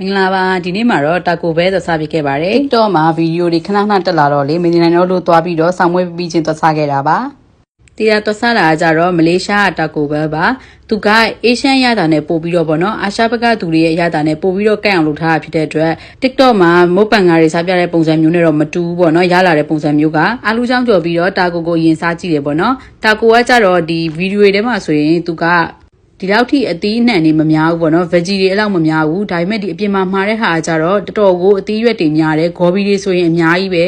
မင်္ဂလာပါဒီနေ့မှာတော့တာကိုဘဲသွားစားပြခဲ့ပါတယ် TikTok မှာဗီဒီယိုတွေခဏခဏတက်လာတော့လေမင်းနိုင်ငံတော်လို့သွားပြီးတော့ဆောင်းမွေးပြီးချင်းသွားစားခဲ့တာပါတရားသွားစားတာကကြတော့မလေးရှားကတာကိုဘဲပါသူကအေရှန်ရတာနဲ့ပို့ပြီးတော့ဗောနော်အာရှဘက်ကသူတွေရဲ့ရတာနဲ့ပို့ပြီးတော့ကန့်အောင်လုပ်ထားတာဖြစ်တဲ့အတွက် TikTok မှာမုတ်ပန်ကားတွေစားပြတဲ့ပုံစံမျိုးနဲ့တော့မတူဘူးဗောနော်ရလာတဲ့ပုံစံမျိုးကအာလူချောင်းကြော်ပြီးတော့တာကိုကိုရင်စားကြည့်တယ်ဗောနော်တာကိုကကြတော့ဒီဗီဒီယိုတွေထဲမှာဆိုရင်သူက ဒီလောက်ထိအသီးအနှံနေမများဘူးပေါ့နော် veggie တွေအဲ့လောက်မများဘူးဒါပေမဲ့ဒီအပြင်မှာမှားတဲ့ဟာကကြတော့တော်တော်ကိုအသီးရွက်တွေများတယ်ဂေါ်ဘီတွေဆိုရင်အများကြီးပဲ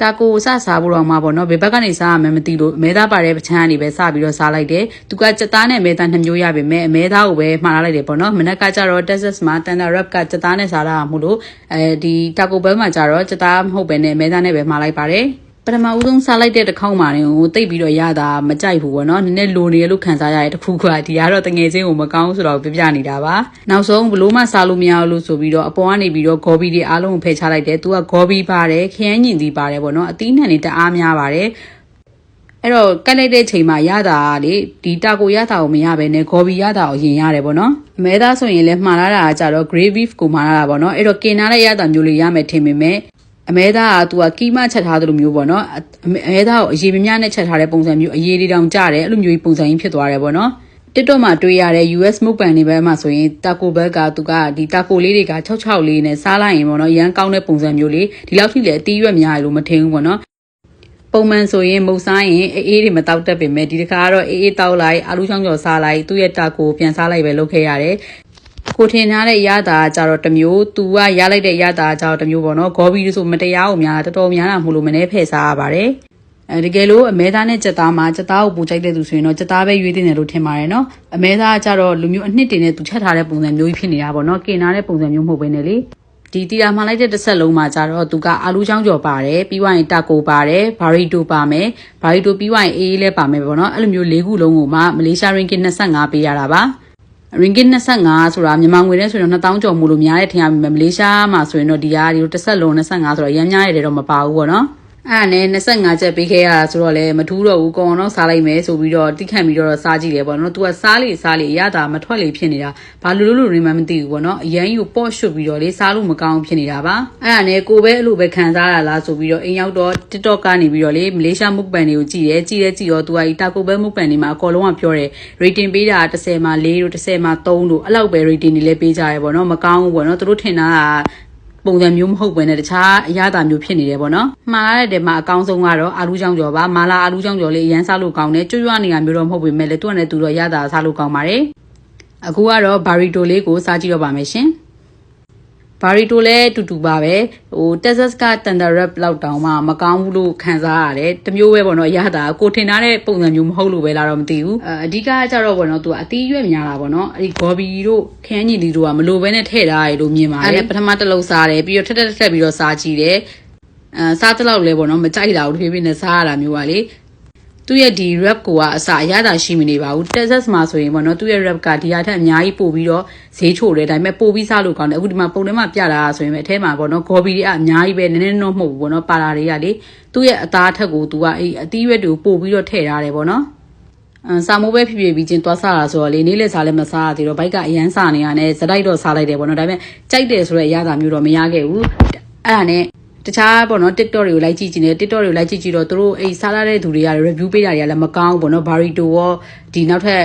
တာကိုစစားဖို့တော့မှာပေါ့နော်ဘယ်ဘက်ကနေစားရမှန်းမသိလို့အမဲသားပါတဲ့ပချမ်းကနေပဲစပြီးတော့စားလိုက်တယ်သူကစက်သားနဲ့အမဲသားနှစ်မျိုးရပါမယ်အမဲသားကိုပဲမှားလာလိုက်တယ်ပေါ့နော်မနက်ကကြတော့ Texas မှာ Tender Wrap ကစက်သားနဲ့စားတာမို့လို့အဲဒီတာကိုဘဲမှာကြတော့စက်သားမဟုတ်ပဲနဲ့အမဲသားနဲ့ပဲမှားလိုက်ပါတယ် ပထမဦးဆုံးစားလိုက်တဲ့တစ်ခေါက်မှာနေကိုတိတ်ပြီးတော့ရတာမကြိုက်ဘူးပေါ့နော်နည်းနည်းလိုနေရလို့ခံစားရတဲ့တစ်ခုကဒီကတော့တငယ်ချင်းကိုမကောင်းဆိုတော့ပြပြနေတာပါနောက်ဆုံးဘလို့မှစားလို့မရဘူးလို့ဆိုပြီးတော့အပေါ်ကနေပြီးတော့ဂေါ်ဘီတွေအားလုံးကိုဖယ်ချလိုက်တယ်သူကဂေါ်ဘီပါတယ်ခရမ်းညင်သီးပါတယ်ပေါ့နော်အသီးနှံတွေတအားများပါတယ်အဲ့တော့ကတ်လိုက်တဲ့ချိန်မှာရတာကလေဒီတာကိုရတာကိုမရဘဲနဲ့ဂေါ်ဘီရတာကိုရင်ရတယ်ပေါ့နော်အမဲသားဆိုရင်လည်းမှားလာတာကကြတော့ gray beef ကိုမှားလာတာပေါ့နော်အဲ့တော့ကင်နာတဲ့ရတာမျိုးလေးရမယ်ထင်ပေမဲ့ အမဲသားက तू ကကီးမချက်ထားသလိုမျိုးပေါ့နော်အမဲသားကိုအရေးမများနဲ့ချက်ထားတဲ့ပုံစံမျိုးအရေးလေးတောင်ကြတယ်အဲ့လိုမျိုးပုံစံကြီးဖြစ်သွားတယ်ပေါ့နော် TikTok မှာတွေ့ရတဲ့ US မုတ်ပန်တွေဘက်မှာဆိုရင် Taco Bell ကသူကဒီ Taco လေးတွေက66လေးနဲ့စားလိုက်ရင်ပေါ့နော်ရမ်းကောင်းတဲ့ပုံစံမျိုးလေးဒီလောက်ထိလည်းအတီးရွက်များရလို့မထင်ဘူးပေါ့နော်ပုံမှန်ဆိုရင်မုတ်စားရင်အေးအေးတွေမတောက်တတ်ပေမဲ့ဒီတစ်ခါကတော့အေးအေးတောက်လိုက်အာလူချောင်းကျော်စားလိုက်သူ့ရဲ့တာကိုပြန်စားလိုက်ပဲလုပ်ခဲ့ရတယ် ကိုထင်ထားတဲ့ရတာကြတော့တစ်မျိုးသူကရလိုက်တဲ့ရတာကြတော့တစ်မျိုးပေါ့နော်ဂေါ်ဘီဆိုမတရားကိုများတော်တော်များတာမလို့မနေဖဲ့စားရပါတယ်အဲတကယ်လို့အမဲသားနဲ့ကြက်သားမှာကြက်သားကိုပူကြိုက်တဲ့သူဆိုရင်တော့ကြက်သားပဲရွေးတင်တယ်လို့ထင်ပါတယ်နော်အမဲသားကကြတော့လူမျိုးအနှစ်တင်နဲ့သူချက်ထားတဲ့ပုံစံမျိုးကြီးဖြစ်နေတာပေါ့နော်ကင်နာတဲ့ပုံစံမျိုးမဟုတ်ဘဲနဲ့လေဒီတီတာမှလိုက်တဲ့တစ်ဆက်လုံးမှာကြတော့သူကအာလူချောင်းကျော်ပါတယ်ပြီးွားရင်တာကိုပါတယ်ဘာရီတိုပါမယ်ဘာရီတိုပြီးွားရင်အေးအေးလဲပါမယ်ပေါ့နော်အဲ့လိုမျိုး၄ခုလုံးကိုမှမလေးရှားရင်ကစ်25ပေးရတာပါ ringgit 25ဆိုတာမြန်မာငွေနဲ့ဆိုရင်တော့2000ကျော်မို့လို့များတဲ့ထင်ရပြီမလေးရှားမှာဆိုရင်တော့ဒီဟာဒီလိုတစ်ဆက်လုံး25ဆိုတော့ရမ်းများရတယ်တော့မပါဘူးပေါ့နော် အဲ့ဒါနဲ့25ချက်ပေးခဲ့ရတာဆိုတော့လေမထူးတော့ဘူးကောင်တော့စားလိုက်မယ်ဆိုပြီးတော့တိခတ်ပြီးတော့စားကြည့်တယ်ပေါ့နော်။ तू ကစားလေစားလေအရသာမထွက်လေဖြစ်နေတာဘာလို့လို့လို့ရင်းမှမသိဘူးပေါ့နော်။အရန်ယူပေါ့ရွှတ်ပြီးတော့လေစားလို့မကောင်းဖြစ်နေတာပါ။အဲ့ဒါနဲ့ကိုပဲအဲ့လိုပဲခံစားရလားဆိုပြီးတော့အိမ်ရောက်တော့ TikTok ကနေပြီးတော့လေမလေးရှားမုတ်ပန်တွေကိုကြည့်တယ်ကြည့်တယ်ကြည့်တော့ तू ကဒီတာကိုပဲမုတ်ပန်တွေမှာအကောလုံးကပြောတယ် rating ပေးတာ10မှာ4တို့10မှာ3တို့အဲ့လောက်ပဲ rating တွေလည်းပေးကြရပေါ့နော်မကောင်းဘူးပေါ့နော်သူတို့ထင်တာက ပုံစံမျိုးမဟုတ်ဘဲနဲ့တခြားအရသာမျိုးဖြစ်နေတယ်ပေါ့နော်။မှားရတဲ့မှာအကောင်းဆုံးကတော့အာလူးချောင်းကျော်ပါ။မာလာအာလူးချောင်းကျော်လေးအရန်စားလို့ကောင်းတယ်။ကျွတ်ရွနေရမျိုးတော့မဟုတ်ပေမဲ့လည်းသူကလည်းသူတော့ရတာစားလို့ကောင်းပါတယ်။အခုကတော့ဘာရီတိုလေးကိုစားကြည့်တော့ပါမယ်ရှင်။ ဘာရီတိုလည်းတူတူပါပဲဟို Texas က Thunder Wrap လောက်တောင်မှမကောင်းဘူးလို့ခံစားရတယ်တမျိုးပဲပေါ့နော်ရတာကိုထင်ထားတဲ့ပုံစံမျိုးမဟုတ်လို့ပဲလာတော့မသိဘူးအဓိကကြတော့ပေါ့နော်သူကအသီးရွက်များတာပေါ့နော်အဲ့ဒီ Gobi တို့ခန်းညီလီတို့ကမလိုဘဲနဲ့ထည့်ထားရလို့မြင်ပါတယ်အဲ့ပထမတစ်လုံးစားတယ်ပြီးတော့ထက်ထက်ထက်ပြီးတော့စားကြည့်တယ်အဲစားတဲ့လောက်လဲပေါ့နော်မကြိုက်တာဘူးတဖြည်းဖြည်းနဲ့စားရတာမျိုးပါလေ သူ့ရဲ့ဒီ rap ကိုကအစအရသာရှိမနေပါဘူး Texas မှာဆိုရင်ပေါ့နော်သူ့ရဲ့ rap ကဒီဟာထက်အများကြီးပို့ပြီးတော့ဈေးချိုတယ်ဒါပေမဲ့ပို့ပြီးစားလို့ကောင်းတယ်အခုဒီမှာပုံထဲမှာပြတာဆိုရင်ပဲအထဲမှာပေါ့နော် gobi တွေကအများကြီးပဲနည်းနည်းတော့မဟုတ်ဘူးပေါ့နော်ပါလာတွေကလေသူ့ရဲ့အသားထက်ကိုသူကအဲ့အသီးရွက်တွေကိုပို့ပြီးတော့ထည့်ထားတယ်ပေါ့နော်အမ်စာမိုးပဲဖြစ်ဖြစ်ပြီးချင်းသွားစားတာဆိုတော့လေနေ့လက်စားလည်းမစားရသေးတော့ဘိုက်ကအရန်စားနေရတယ်ဇတိုက်တော့စားလိုက်တယ်ပေါ့နော်ဒါပေမဲ့ကြိုက်တယ်ဆိုတဲ့အရာသာမျိုးတော့မရခဲ့ဘူးအဲ့ဒါနဲ့ တခြားပေါ့နော် TikTok တွေကိုလိုက်ကြည့်ကြည့်နေ TikTok တွေကိုလိုက်ကြည့်ကြည့်တော့သူတို့အဲ့စားလာတဲ့သူတွေက review ပေးတာတွေကလည်းမကောင်းဘူးပေါ့နော် Barito ရောဒီနောက်ထပ်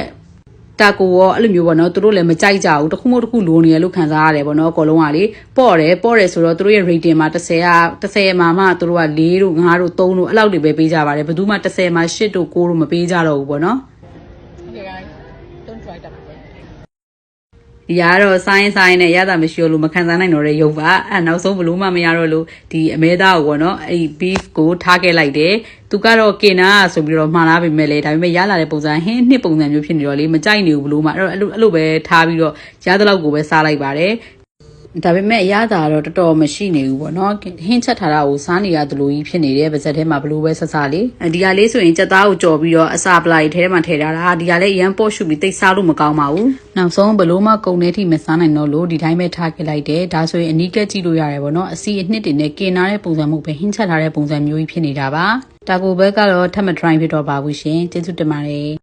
တာကိုရောအဲ့လိုမျိုးပေါ့နော်သူတို့လည်းမကြိုက်ကြဘူးတခုမှတခုလိုနေရလို့ခံစားရတယ်ပေါ့နော်အကောလုံးကလေပေါ့တယ်ပေါ့တယ်ဆိုတော့သူတို့ရဲ့ rating မှာ10က10မှာမှသူတို့က4တို့5တို့3တို့အဲ့လောက်တွေပဲပေးကြပါတယ်ဘယ်သူမှ10မှာ8တို့9တို့မပေးကြတော့ဘူးပေါ့နော် ဒီကတော့ဆိုင်းဆိုင်းနဲ့ရတာမရှိလို့မခံစားနိုင်တော့တဲ့ရုပ်ပါအဲနောက်ဆုံးဘလို့မှမရတော့လို့ဒီအမဲသားကိုပေါ့နော်အဲ့ဒီ beef ကိုထားခဲ့လိုက်တယ်သူကတော့ကင်နာဆိုပြီးတော့မှားလာပြီမဲ့လေဒါပေမဲ့ရလာတဲ့ပုံစံဟင်းနှစ်ပုံစံမျိုးဖြစ်နေတော့လေမကြိုက်နေဘူးဘလို့မှအဲ့တော့အဲ့လိုအဲ့လိုပဲထားပြီးတော့ရတဲ့လောက်ကိုပဲစားလိုက်ပါတယ် ဒါပေမဲ့အရသာတော့တော်တော်မရှိနေဘူးပေါ့နော်ဟင်းချက်ထားတာကိုစားနေရသလိုကြီးဖြစ်နေတယ်ပါဇက်ထဲမှာဘလို့ပဲဆက်စားလေဒီဟာလေးဆိုရင်ကြက်သားကိုကြော်ပြီးတော့အစာပလိုက်ထဲမှာထည့်ထားတာဒီဟာလေးအရန်ပေါ့ရှုပြီးတိတ်စားလို့မကောင်းပါဘူးနောက်ဆုံးဘလို့မှကုံနေထိမစားနိုင်တော့လို့ဒီတိုင်းပဲထားခဲ့လိုက်တယ်ဒါဆိုရင်အနီးကက်ကြည့်လို့ရတယ်ပေါ့နော်အစီအနှစ်တွေနဲ့กินထားတဲ့ပုံစံမျိုးပဲဟင်းချက်ထားတဲ့ပုံစံမျိုးကြီးဖြစ်နေတာပါတာကိုဘက်ကတော့ထပ်မ try ဖြစ်တော့ပါဘူးရှင်ကျေးဇူးတင်ပါတယ်